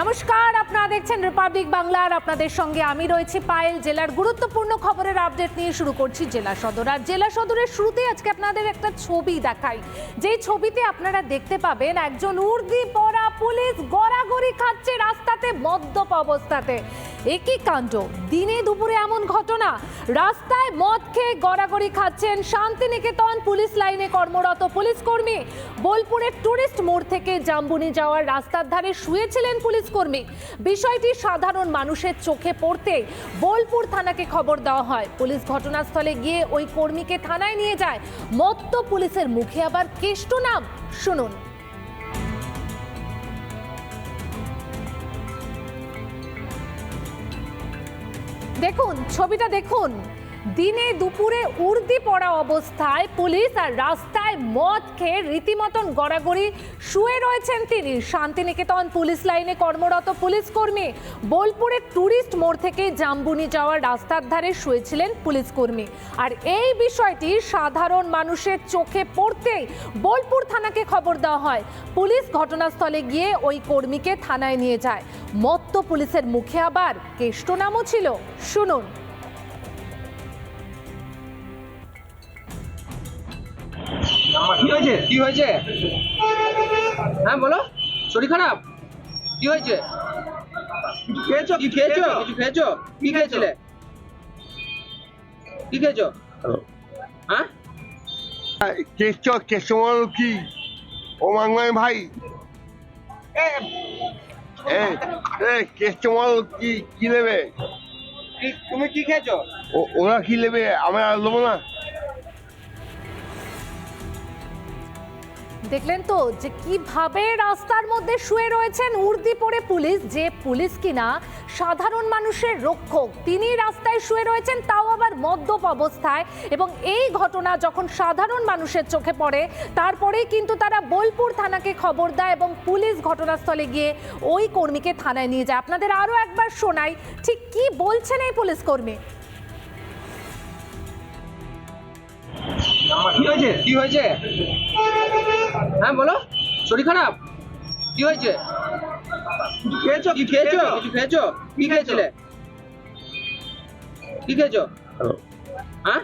নমস্কার, আপনারা দেখছেন রিপাবলিক বাংলার আপনাদের সঙ্গে আমি রয়েছি পায়েল জেলার গুরুত্বপূর্ণ খবরের আপডেট নিয়ে শুরু করছি জেলা সদর। আর জেলা সদরের শুরুতে আজকে আপনাদের একটা ছবি দেখাই। যেই ছবিতে আপনারা দেখতে পাবেন একজন উর্দি পরা পুলিশ গড়াগড়ি খাচ্ছে রাস্তাতে, মদ্যপ অবস্থাতে। একই কাণ্ড। দিনে দুপুরে এমন ঘটনা। রাস্তায় মদ খেয়ে গড়াগড়ি খাচ্ছেন শান্তিনিকেতন পুলিশ লাইনে কর্মরত পুলিশ কর্মী। বোলপুরের টুরিস্ট মোড় থেকে জাম্বুনি যাওয়ার রাস্তার ধারে শুয়েছিলেন পুলিশ কর্মী। বিষয়টি সাধারণ মানুষের চোখে পড়তে বোলপুর থানাকে খবর দেওয়া হয়। পুলিশ ঘটনাস্থলে গিয়ে ওই কর্মীকে থানায় নিয়ে যায়। মত্ত পুলিশের মুখে আবার কেষ্ট নাম। শুনুন। দেখুন, ছবিটা দেখুন। দিনে দুপুরে উর্দি পড়া অবস্থায় পুলিশ আর রাস্তায় মদ খেয়ে রীতিমতন গড়াগড়ি। শুয়ে রয়েছেন তিনি। শান্তিনিকেতন পুলিশ লাইনে কর্মরত পুলিশ কর্মী। বোলপুরের ট্যুরিস্ট মোড় থেকে জাম্বুনি যাওয়ার রাস্তার ধারে শুয়েছিলেন পুলিশ কর্মী। আর এই বিষয়টি সাধারণ মানুষের চোখে পড়তেই বোলপুর থানাকে খবর দেওয়া হয়। পুলিশ ঘটনাস্থলে গিয়ে ওই কর্মীকে থানায় নিয়ে যায়। মত্ত পুলিশের মুখে আবার কেষ্ট নামও ছিল। শুনুন। কি হয়েছে? কি হয়েছে? হ্যাঁ বলো। শরীর খারাপ? কি হয়েছে? কিছু খেয়েছো? কি খেয়েছো? কিছু খেয়েছো? কি খেয়েছিলে? কি খেয়েছো? হ্যাঁ? কেষ্ট কি? ও মাংমাই ভাই। এ এ কি কি নেবে? তুমি কি খেয়েছো? ওরা কি নেবে? আমরা নেব না। দেখলেন তো যে কীভাবে রাস্তার মধ্যে শুয়ে রয়েছেন উর্দি পরে পুলিশ যে পুলিশ কিনা সাধারণ মানুষের রক্ষক। তিনি রাস্তায় শুয়ে রয়েছেন, তাও আবার মদ্যপ অবস্থায়। এবং এই ঘটনা যখন সাধারণ মানুষের চোখে পড়ে, তারপরেই কিন্তু তারা বোলপুর থানাকে খবর দেয় এবং পুলিশ ঘটনাস্থলে গিয়ে ওই কর্মীকে থানায় নিয়ে যায়। আপনাদের আরও একবার শোনাই, ঠিক কি বলছেন এই পুলিশ কর্মী? কি হয়েছে? কি হয়েছে? হ্যাঁ বলো। শরীর খারাপ? কি হয়েছে? খেয়েছো? কি খেয়েছো? কিছু খেয়েছো? কি খেয়েছিলে? কি খেয়েছো? হ্যাঁ?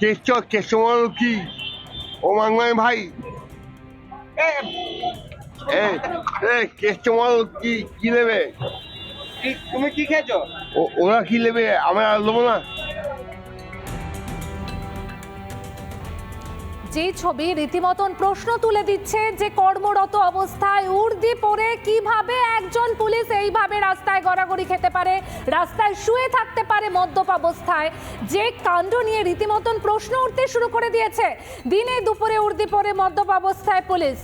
কেষ্ট কি? ও মাংমাই ভাই। কেষ্টমল কি কি নেবে? তুমি কি খেয়েছো? ওরা কি নেবে? আমরা আর নেব না। যেই ছবি রীতিমতন প্রশ্ন তুলে দিচ্ছে যে কর্মরত অবস্থায় উর্দি পরে কীভাবে একজন পুলিশ এইভাবে রাস্তায় গড়াগড়ি খেতে পারে, রাস্তায় শুয়ে থাকতে পারে মদ্যপ অবস্থায়, যে কাণ্ড নিয়ে রীতিমতন প্রশ্ন উঠতে শুরু করে দিয়েছে। দিনে দুপুরে উর্দি পরে মদ্যপ অবস্থায় পুলিশ।